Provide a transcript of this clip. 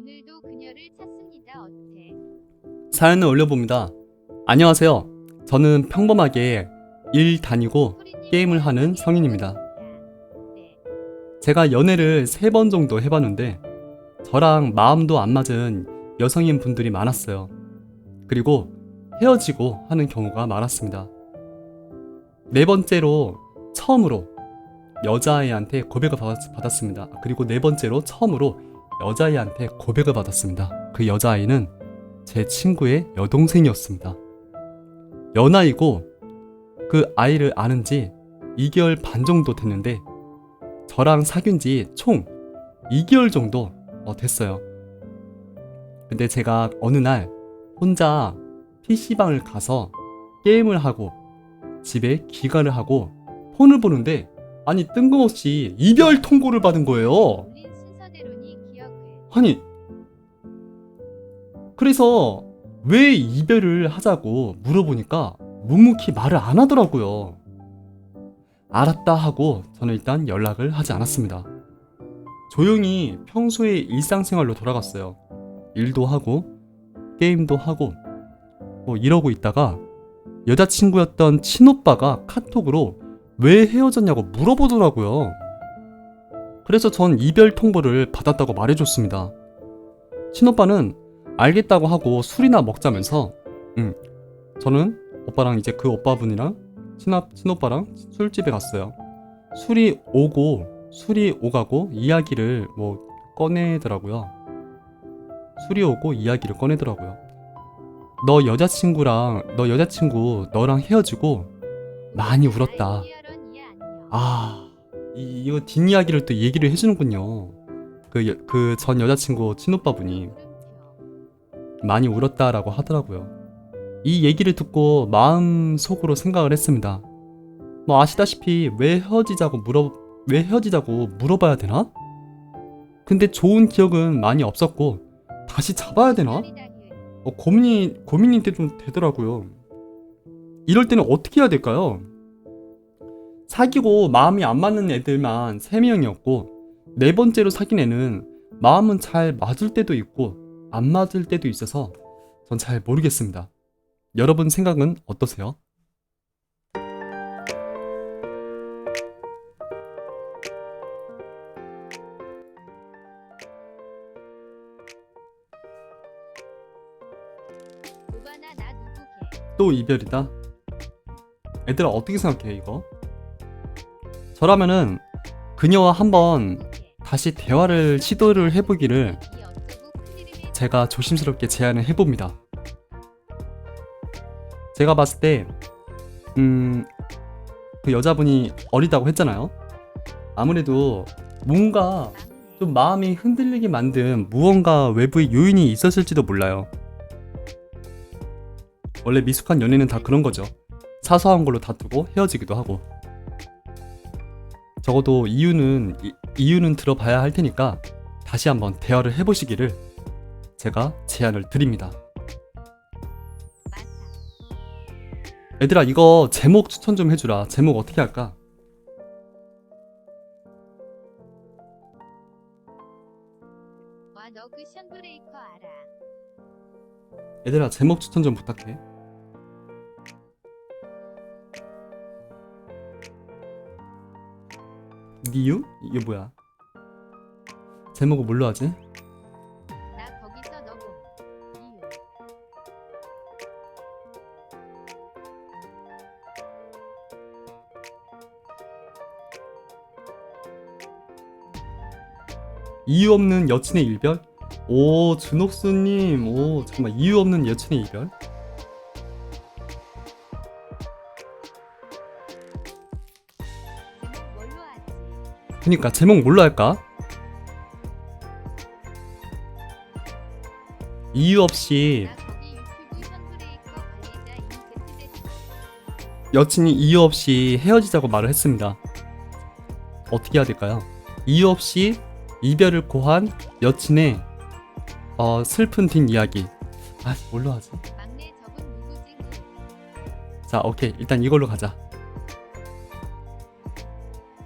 오늘도 그녀를 찾습니다. 어때? 사연을 올려봅니다. 안녕하세요. 저는 평범하게 일 다니고 소리님 게임을 하는 성인입니다. 네. 제가 연애를 세 번 정도 해봤는데 저랑 마음도 안 맞은 여성인 분들이 많았어요. 그리고 헤어지고 하는 경우가 많았습니다. 네 번째로 처음으로 여자아이한테 고백을 받았, 받았습니다. 그리고 네 번째로 처음으로 여자아이한테 고백을 받았습니다. 그 여자아이는 제 친구의 여동생이었습니다. 연하이고 그 아이를 아는 지 2개월 반 정도 됐는데 저랑 사귄 지 총 2개월 정도 어, 됐어요. 근데 제가 어느 날 혼자 PC방을 가서 게임을 하고 집에 귀가를 하고 폰을 보는데 아니 뜬금없이 이별 통보를 받은 거예요. 아니 그래서 왜 이별을 하자고 물어보니까 묵묵히 말을 안 하더라고요. 알았다 하고 저는 일단 연락을 하지 않았습니다. 조용히 평소의 일상생활로 돌아갔어요. 일도 하고 게임도 하고 뭐 이러고 있다가 여자친구였던 친오빠가 카톡으로 왜 헤어졌냐고 물어보더라고요. 그래서 전 이별 통보를 받았다고 말해줬습니다. 친오빠는 알겠다고 하고 술이나 먹자면서 응 저는 오빠랑 이제 그 오빠분이랑 친합 친오빠랑 술집에 갔어요. 술이 오고 술이 오가고 이야기를 뭐 꺼내더라고요. 술이 오고 이야기를 꺼내더라고요. 너 여자친구랑 너 여자친구 너랑 헤어지고 많이 울었다. 아 이, 이거 뒷이야기를 또 얘기를 해주는군요. 그, 그 전 여자친구 친오빠분이. 많이 울었다라고 하더라고요. 이 얘기를 듣고 마음 속으로 생각을 했습니다. 뭐 아시다시피 왜 헤어지자고 물어, 왜 헤어지자고 물어봐야 되나? 근데 좋은 기억은 많이 없었고, 다시 잡아야 되나? 어, 고민이, 고민이 되- 좀 되더라고요. 이럴 때는 어떻게 해야 될까요? 사귀고 마음이 안 맞는 애들만 3명이었고, 네 번째로 사귄 애는 마음은 잘 맞을 때도 있고, 안 맞을 때도 있어서 전 잘 모르겠습니다. 여러분 생각은 어떠세요? 또 이별이다? 애들아 어떻게 생각해 이거? 저라면은 그녀와 한번? 다시 대화를 시도를 해보기를 제가 조심스럽게 제안을 해봅니다. 제가 봤을 때, 음, 그 여자분이 어리다고 했잖아요. 아무래도 뭔가. 좀 마음이 흔들리게 만든 무언가 외부의 요인이 있었을지도 몰라요. 원래 미숙한 연애는 다 그런 거죠. 사소한 걸로 다투고 헤어지기도 하고. 적어도 이유는 이, 이유는 들어봐야 할 테니까 다시 한번 대화를 해보시기를 제가 제안을 드립니다. 얘들아 이거 제목 추천 좀 해주라. 제목 어떻게 할까? 와너그 션브레이커 알아? 얘들아 제목 추천 좀 부탁해. 니유? 이게 뭐야? 제목을 뭘로 하지? 나 거기서 너고. 이유. 이유 없는 여친의 일별? 오 준옥수님 오 잠깐만 이유 없는 여친의 이별? 그니까 제목 뭘로 할까? 이유 없이. 여친이 이유 없이 헤어지자고 말을 했습니다. 어떻게 해야 될까요? 이유 없이 이별을 고한 여친의 어, 슬픈 뒷이야기. 아, 뭘로 하지? 자, 오케이. 일단 이걸로 가자.